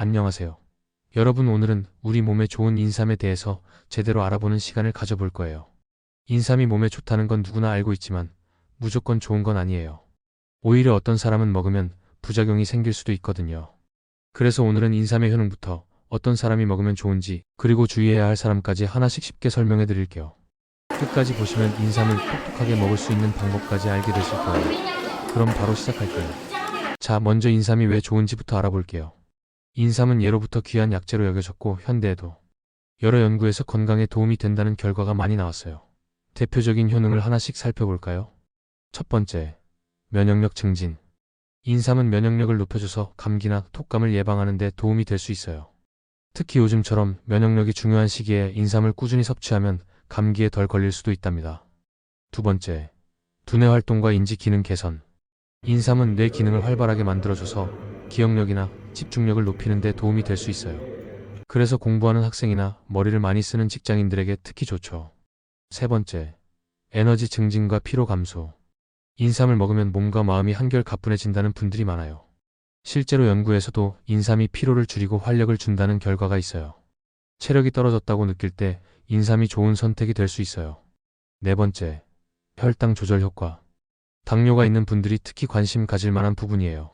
안녕하세요. 여러분 오늘은 우리 몸에 좋은 인삼에 대해서 제대로 알아보는 시간을 가져볼 거예요. 인삼이 몸에 좋다는 건 누구나 알고 있지만 무조건 좋은 건 아니에요. 오히려 어떤 사람은 먹으면 부작용이 생길 수도 있거든요. 그래서 오늘은 인삼의 효능부터 어떤 사람이 먹으면 좋은지 그리고 주의해야 할 사람까지 하나씩 쉽게 설명해 드릴게요. 끝까지 보시면 인삼을 똑똑하게 먹을 수 있는 방법까지 알게 되실 거예요. 그럼 바로 시작할게요. 자, 먼저 인삼이 왜 좋은지부터 알아볼게요. 인삼은 예로부터 귀한 약재로 여겨졌고 현대에도 여러 연구에서 건강에 도움이 된다는 결과가 많이 나왔어요. 대표적인 효능을 하나씩 살펴볼까요? 첫 번째, 면역력 증진. 인삼은 면역력을 높여줘서 감기나 톡감을 예방하는 데 도움이 될 수 있어요. 특히 요즘처럼 면역력이 중요한 시기에 인삼을 꾸준히 섭취하면 감기에 덜 걸릴 수도 있답니다. 두 번째, 두뇌 활동과 인지 기능 개선. 인삼은 뇌 기능을 활발하게 만들어줘서 기억력이나 집중력을 높이는 데 도움이 될 수 있어요. 그래서 공부하는 학생이나 머리를 많이 쓰는 직장인들에게 특히 좋죠. 세 번째, 에너지 증진과 피로 감소. 인삼을 먹으면 몸과 마음이 한결 가뿐해진다는 분들이 많아요. 실제로 연구에서도 인삼이 피로를 줄이고 활력을 준다는 결과가 있어요. 체력이 떨어졌다고 느낄 때 인삼이 좋은 선택이 될 수 있어요. 네 번째, 혈당 조절 효과. 당뇨가 있는 분들이 특히 관심 가질 만한 부분이에요.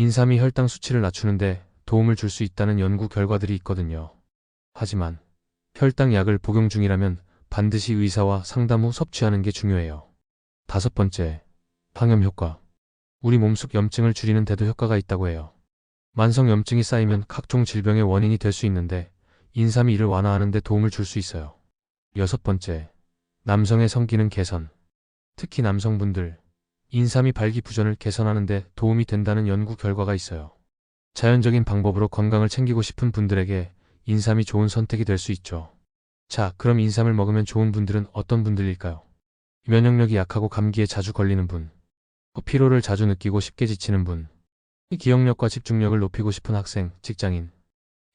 인삼이 혈당 수치를 낮추는데 도움을 줄 수 있다는 연구 결과들이 있거든요. 하지만 혈당 약을 복용 중이라면 반드시 의사와 상담 후 섭취하는 게 중요해요. 다섯 번째, 항염 효과. 우리 몸속 염증을 줄이는 데도 효과가 있다고 해요. 만성 염증이 쌓이면 각종 질병의 원인이 될 수 있는데 인삼이 이를 완화하는 데 도움을 줄 수 있어요. 여섯 번째, 남성의 성기능 개선. 특히 남성분들, 인삼이 발기부전을 개선하는 데 도움이 된다는 연구 결과가 있어요. 자연적인 방법으로 건강을 챙기고 싶은 분들에게 인삼이 좋은 선택이 될 수 있죠. 자, 그럼 인삼을 먹으면 좋은 분들은 어떤 분들일까요? 면역력이 약하고 감기에 자주 걸리는 분, 피로를 자주 느끼고 쉽게 지치는 분, 기억력과 집중력을 높이고 싶은 학생, 직장인,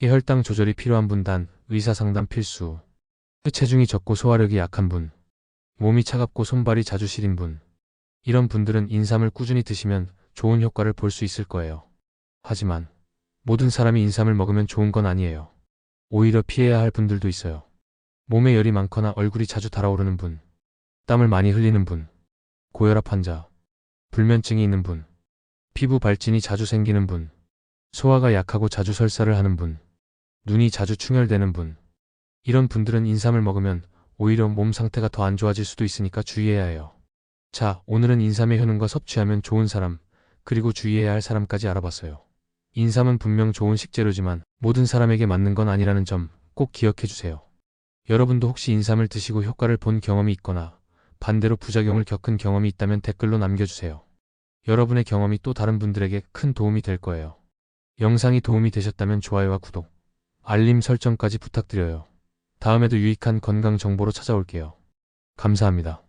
혈당 조절이 필요한 분 단, 의사 상담 필수, 체중이 적고 소화력이 약한 분, 몸이 차갑고 손발이 자주 시린 분, 이런 분들은 인삼을 꾸준히 드시면 좋은 효과를 볼 수 있을 거예요. 하지만 모든 사람이 인삼을 먹으면 좋은 건 아니에요. 오히려 피해야 할 분들도 있어요. 몸에 열이 많거나 얼굴이 자주 달아오르는 분, 땀을 많이 흘리는 분, 고혈압 환자, 불면증이 있는 분, 피부 발진이 자주 생기는 분, 소화가 약하고 자주 설사를 하는 분, 눈이 자주 충혈되는 분. 이런 분들은 인삼을 먹으면 오히려 몸 상태가 더 안 좋아질 수도 있으니까 주의해야 해요. 자, 오늘은 인삼의 효능과 섭취하면 좋은 사람, 그리고 주의해야 할 사람까지 알아봤어요. 인삼은 분명 좋은 식재료지만 모든 사람에게 맞는 건 아니라는 점 꼭 기억해 주세요. 여러분도 혹시 인삼을 드시고 효과를 본 경험이 있거나 반대로 부작용을 겪은 경험이 있다면 댓글로 남겨주세요. 여러분의 경험이 또 다른 분들에게 큰 도움이 될 거예요. 영상이 도움이 되셨다면 좋아요와 구독, 알림 설정까지 부탁드려요. 다음에도 유익한 건강 정보로 찾아올게요. 감사합니다.